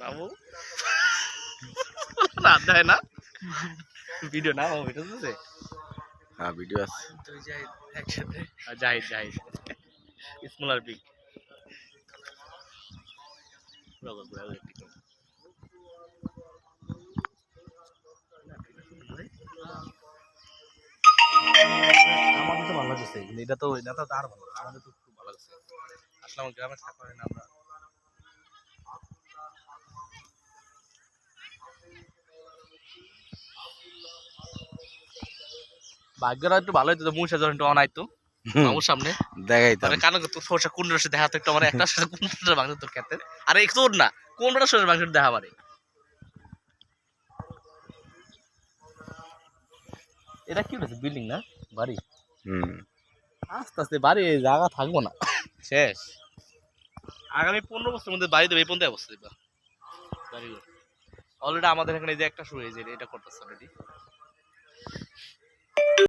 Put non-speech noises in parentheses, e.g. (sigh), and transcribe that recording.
বাবু? (laughs) রাত না? ভিডিও না বাবু ভিডিও আছে? হ্যাঁ ভিডিও আছে। তুই যাই একসাথে। হ্যাঁ, যাই যাই স্মল আর বিগ। রগল লাগছে কিন্তু এটা তো এটা তো আর ভালো আমাদের তো খুব ভালো লাগছে। আসলে আমার গ্রামে থাকা হয় না আমরা। ভালো হইতো মুসা যখন আমার সামনে। দেখাইতাম। তাহলে কানো তো সরষা কোন রসে দেখা তো একটু আমার একটা সরষা কোন রসে মাংস তোর খেতে আরে এক তোর না কোন রসের মাংস দেখা মানে এটা কি হয়েছে বিল্ডিং না? বাড়ি? হুম। আস্তে আস্তে বাড়ি জায়গা থাকব না। শেষ। আগামী পনেরো বছরের মধ্যে বাড়ি দেবে এই পর্যন্ত অবস্থা দিবা অলরেডি আমাদের এখানে এই যে একটা শুরু হয়েছে এটা করতেছে অলরেডি